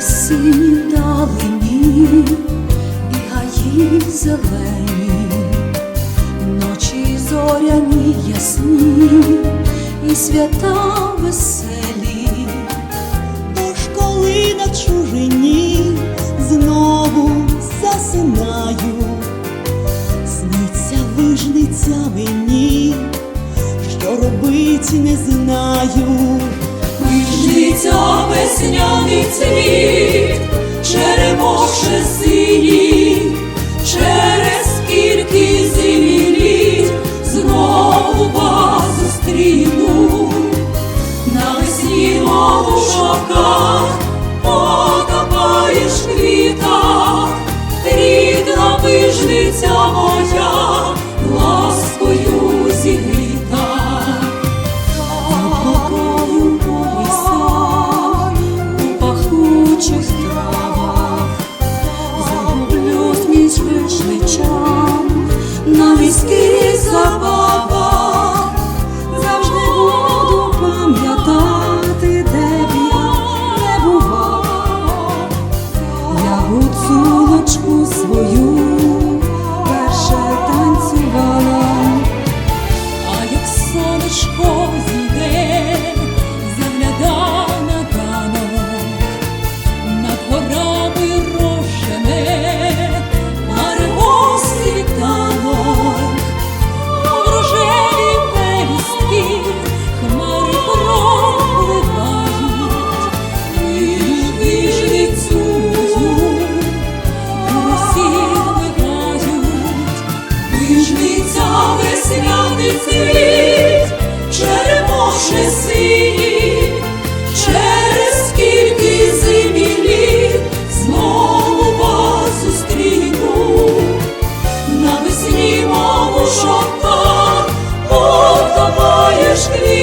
У лісині вдалині бігаї зелені, ночі зоряні ясні і свята веселі. Тож коли на чужині знову засинаю, сниться вижниця мені, що робить не знаю. Вижниця весняний цвіт, шовках, потопаєш в рідна вижниця віцями святий світ, черемоши сині, через скільки зимів літ знову вас зустріну, на весні мову шовка, от квіт.